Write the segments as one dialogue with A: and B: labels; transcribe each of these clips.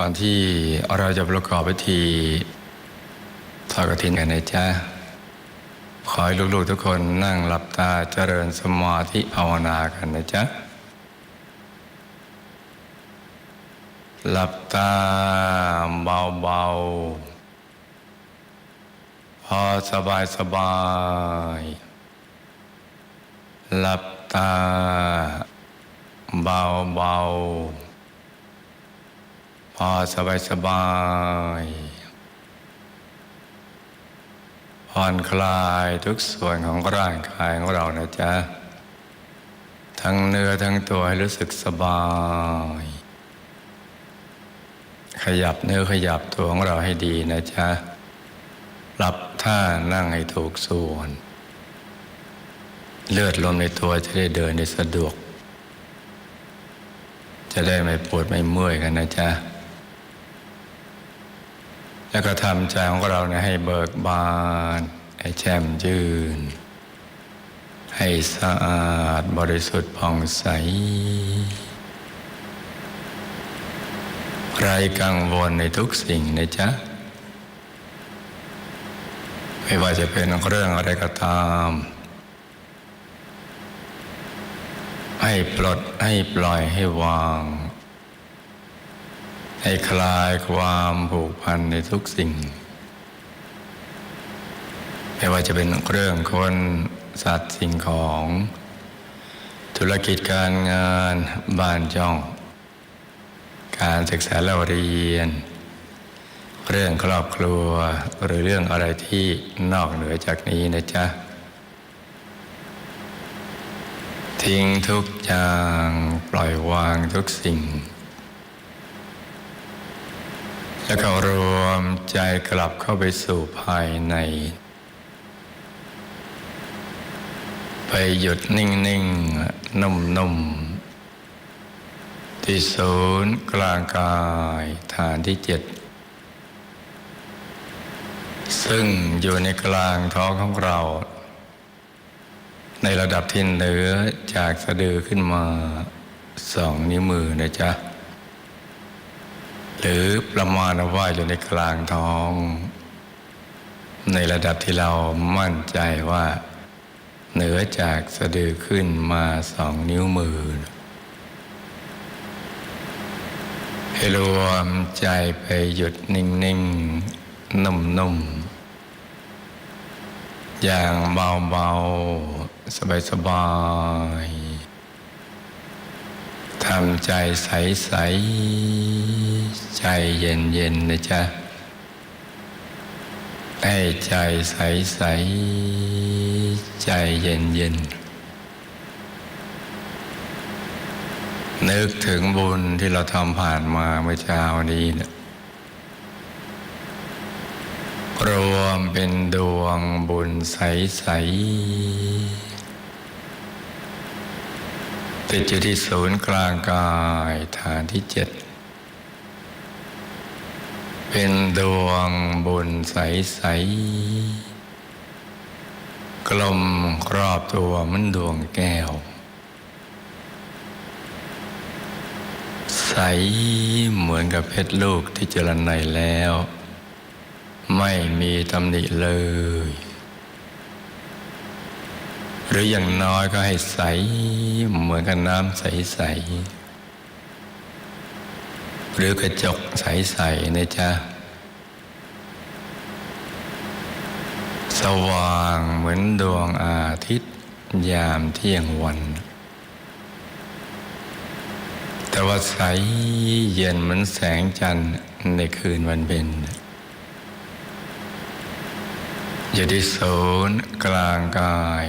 A: ก่อนที่เราจะประกอบพิธีทอดกฐินกันนะจ๊ะ ขอให้ลูกๆทุกคนนั่งหลับตาเจริญสมาธิภาวนากันนะจ๊ะ หลับตาเบาๆ พอสบายสบายๆหลับตาเบาๆ พอสบายสบายๆผ่อนคลายทุกส่วนของร่างกายของเรานะจ๊ะ ทั้งเนื้อทั้งตัวให้รู้สึกสบาย ขยับเนื้อขยับตัวของเราให้ดีนะจ๊ะหลับท่านั่งให้ถูกส่วน เลือดลมในตัวจะได้เดินได้สะดวก จะได้ไม่ปวดไม่เมื่อยกันนะจ๊ะ แล้วก็ทำใจของเราเนี่ยให้เบิกบาน ให้แจ่มยืนให้สะอาดบริสุทธิ์ผ่องใสไรกังวลในทุกสิ่งนะจ๊ะ ไม่ว่าจะเป็นเรื่องอะไรก็ตาม ให้ปลดให้ปล่อยให้วาง ให้คลายความผูกพันในทุกสิ่ง ไม่ว่าจะเป็นเรื่องคนสัตว์สิ่งของ ธุรกิจการงานบ้านจ้อง การศึกษาเราเรียน เรื่องครอบครัวหรือเรื่องอะไรที่นอกเหนือจากนี้นะจ๊ะ ทิ้งทุกอย่างปล่อยวางทุกสิ่ง แล้วก็รวมใจกลับเข้าไปสู่ภายใน ไปหยุดนิ่งๆนุ่มๆที่ศูนย์กลางกายฐานที่เจ็ดซึ่งอยู่ในกลางท้องของเรา ในระดับที่เหนือจากสะดือขึ้นมาสองนิ้วมือนะจ๊ะ หรือประมาณว่าอยู่ในกลางท้อง ในระดับที่เรามั่นใจว่า เหนือจากสะดือขึ้นมาสองนิ้วมือ ให้รวมใจไปหยุดนิ่งๆ นุ่มๆ อย่างเบาๆ สบายๆทำใจใส ๆ ใจเย็นๆนนะจ๊ะ ให้ใจใสๆใจเย็นๆนึกถึงบุญที่เราทำผ่านมาเมื่อเช้านี้เนี่ยรวมเป็นดวงบุญใสๆติดอยู่ที่ศูนย์กลางกายฐานที่เจ็ด เป็นดวงบุญใส ๆ กลมรอบตัวเหมันดวงแก้ว ใสเหมือนกับเพชรลูกที่เจรไนแล้ว ไม่มีตำหนิเลย หรืออย่างน้อยก็ให้ใสเหมือนกับน้ำใส ๆ หรือกระจกใสๆนะจ๊ะ สว่างเหมือนดวงอาทิตย์ยามเที่ยงวัน แต่ว่าใสเย็นเหมือนแสงจันทร์ในคืนวันเพ็ญอยู่ที่ศูนย์กลางกาย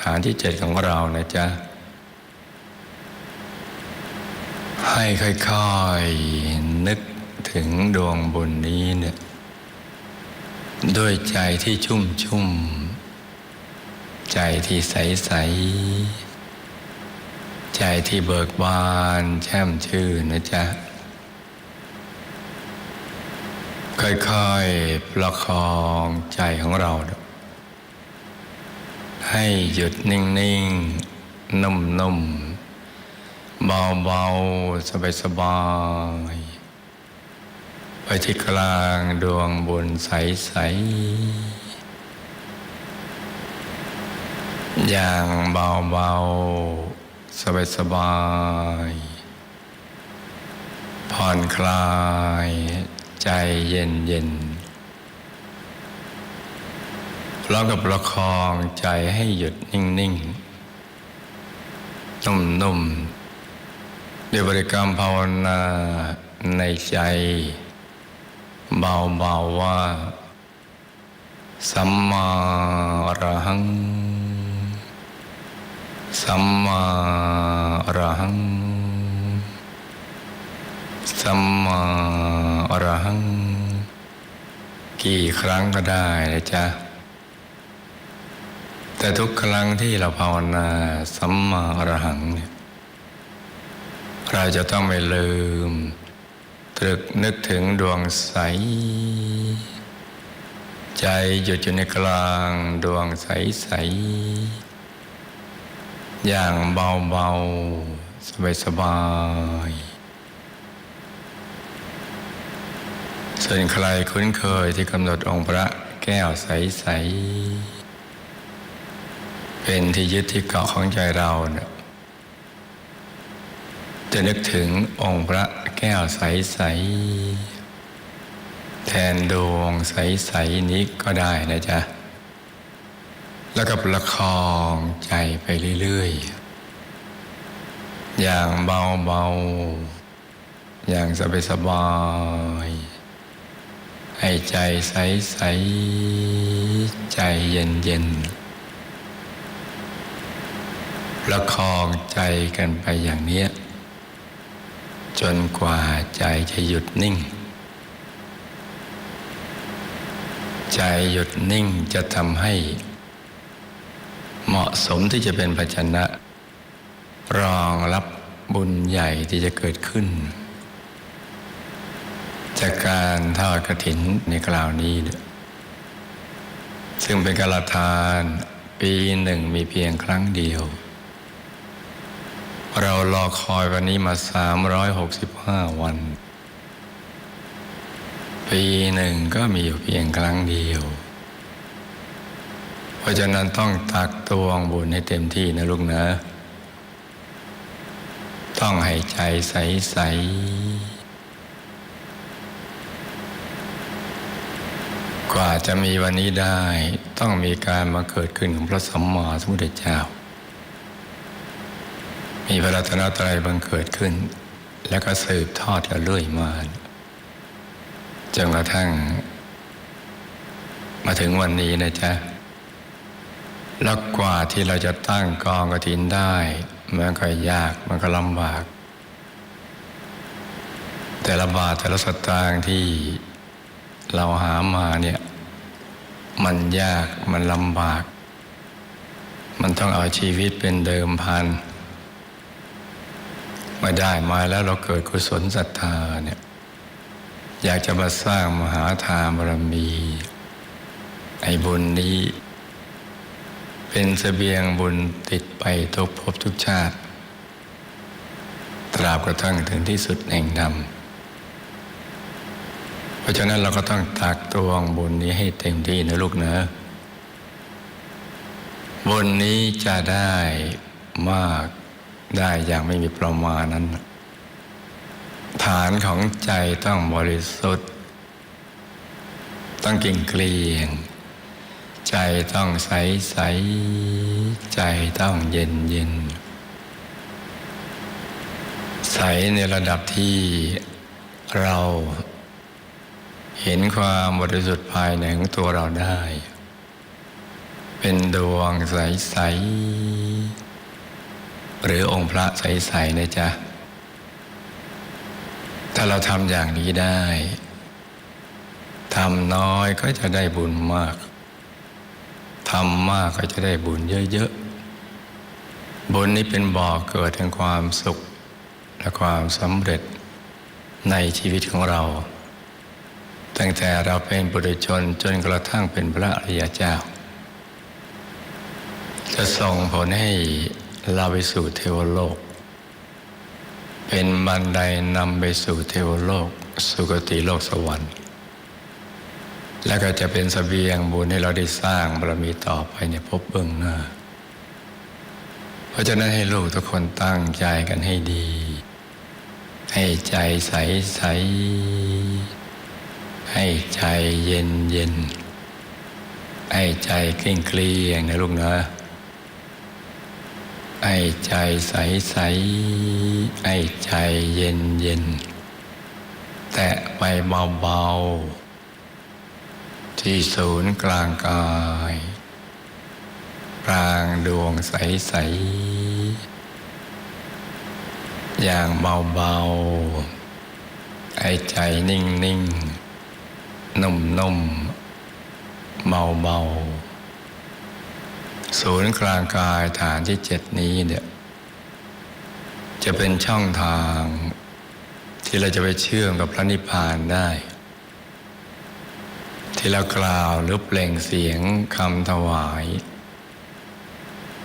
A: ฐานที่เจ็ดของเรานะจ๊ะ ให้ค่อยๆนึกถึงดวงบุญนี้เนี่ยด้วยใจที่ชุ่มชุ่ม ใจที่ใสใสๆใจที่เบิกบานแช่มชื่นนะจ๊ะ ค่อยๆประคองใจของเรา ให้หยุดนิ่งๆ นุ่มๆ เบาๆ สบายๆ ไปที่กลางดวงบุญใสๆ อย่างเบาๆ สบายๆ ผ่อนคลายใจเย็นเย็นๆพร้อมกับประคองใจให้หยุดนิ่งๆ นุ่มๆ ด้วยบริกรรมภาวนาในใจ เบาๆว่า สัมมาอรหัง สัมมาอรหัง สัมมาอรหัง กี่ครั้งก็ได้นะจ๊ะ แต่ทุกครั้งที่เราภาวนาสัมมาอรหังเนี่ย เราจะต้องไม่ลืม ตรึกนึกถึงดวงใส ใจหยุดอยู่ในกลางดวงใสใส อย่างเบาเบาสบายสบายส่วนใครคุ้นเคยที่กำหนดองค์พระแก้วใสใสๆเป็นที่ยึดที่เกาะของใจเราเนี่ย จะนึกถึงองค์พระแก้วใสใส ๆ แทนดวงใส ๆ นี้ก็ได้นะจ๊ะ แล้วก็ประคองใจไปเรื่อย ๆ อย่างเบา ๆ อย่างสบายๆให้ใจใส ๆ ใจเย็น ๆประคองใจกันไปอย่างเนี้ย จนกว่าใจจะหยุดนิ่ง ใจหยุดนิ่งจะทำให้ เหมาะสมที่จะเป็นภาชนะ รองรับบุญใหญ่ที่จะเกิดขึ้น จากการทอดกระถินในคราวนี้ ซึ่งเป็นการลทานปีหนึ่งมีเพียงครั้งเดียว เรารอคอยวันนี้มา 365 วัน ปีหนึ่งก็มีอยู่เพียงครั้งเดียว เพราะฉะนั้นต้องตักตวงบุญให้เต็มที่นะลูกนะ ต้องให้ใจใส ๆ กว่าจะมีวันนี้ได้ ต้องมีการมาเกิดขึ้นของพระสัมมาสัมพุทธเจ้า มีพระรัตนตรัยบังเกิดขึ้น แล้วก็สืบทอดกันเรื่อยมาจนกระทั่ง มาถึงวันนี้นะจ๊ะแล้วกว่าที่เราจะตั้งกองกระถินได้ มันก็ยากมันก็ลำบาก แต่ละบาทแต่ละสตางค์ที่เราหามาเนี่ย มันยากมันลำบาก มันต้องเอาชีวิตเป็นเดิมพัน มาได้มาแล้วเราเกิดกุศลศรัทธาเนี่ยอยากจะมาสร้างมหาทานบารมีไอ้บุญนี้ เป็นเสบียงบุญติดไปทุกภพทุกชาติ ตราบกระทั่งถึงที่สุดแห่งดำเพราะฉะนั้นเราก็ต้องตักตวงบุญนี้ให้เต็มที่นะลูกนะบุญนี้จะได้มาก ได้อย่างไม่มีประมาณนั้น ฐานของใจต้องบริสุทธิ์ ต้องกิ่งเกลียง ใจต้องใสใส ใจต้องเย็นเย็น ใสในระดับที่เราเห็นความบริสุทธิ์ภายในของตัวเราได้ เป็นดวงใสใส หรือองค์พระใสๆนะจ๊ะ ถ้าเราทำอย่างนี้ได้ทำน้อยก็จะได้บุญมากทำมากก็จะได้บุญเยอะๆ บุญนี้เป็นบ่อเกิดแห่งความสุข และความสำเร็จในชีวิตของเรา ตั้งแต่เราเป็นบุตรชนจนกระทั่งเป็นพระอริยเจ้า จะส่งผลให้ เราไปสู่เทวโลก เป็นบันไดนำไปสู่เทวโลก สุคติโลกสวรรค์ และก็จะเป็นสเสบียงบุญให้เราได้สร้างบารมีต่อไปในภพเบื้องหน้า เพราะฉะนั้นให้ลูกทุกคนตั้งใจกันให้ดี ให้ใจใสใส ให้ใจเย็นเย็นให้ใจเกลี้ยงเกลี้ยงนะลูกนะ ให้ใจใสใสให้ใจเย็นเย็น แตะไปเบาๆ ที่ศูนย์กลางกายกลางดวงใสใสอย่างเบาๆให้ใจนิ่งนิ่งๆ นุ่มนุ่มๆเบาเบาๆ ศูนย์กลางกายฐานที่เจ็ดนี้เนี่ยจะเป็นช่องทางที่เราจะไปเชื่อมกับพระนิพพานได้ ที่เรากล่าวหรือเปล่งเสียงคำถวาย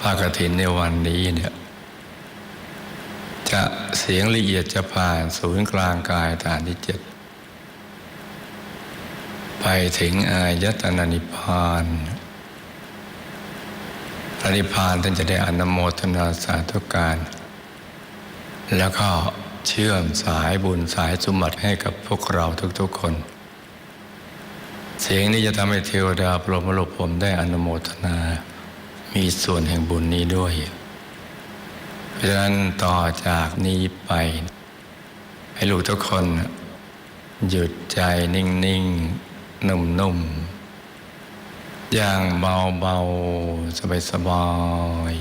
A: ภาคกฐินในวันนี้เนี่ยจะเสียงละเอียดจะผ่านศูนย์กลางกายฐานที่เจ็ดไปถึงอายตนะนิพพาน ระนิพพานท่านจะได้อนโมทนาสาธุการ แล้วก็เชื่อมสายบุญสายสมบัติให้กับพวกเราทุกๆคน เสียงนี้จะทำให้เทวดาพรหมโลกผมได้อนโมทนา มีส่วนแห่งบุญนี้ด้วย เพราะฉะนั้นต่อจากนี้ไป ให้ลูกทุกคน หยุดใจนิ่งๆ นุ่มๆ อย่างเบาๆ สบาย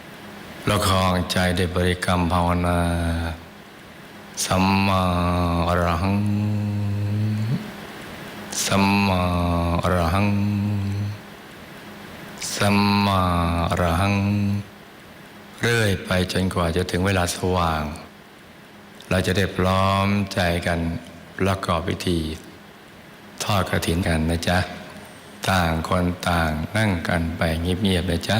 A: ๆประคองใจด้วยบริกรรมภาวนา สัมมาอรหัง สัมมาอรหัง สัมมาอรหัง เรื่อยไปจนกว่าจะถึงเวลาสว่าง เราจะได้พร้อมใจกันประกอบพิธี ทอดกระถินกันนะจ๊ะ ต่างคนต่างนั่งกันไปเงียบๆนะจ๊ะ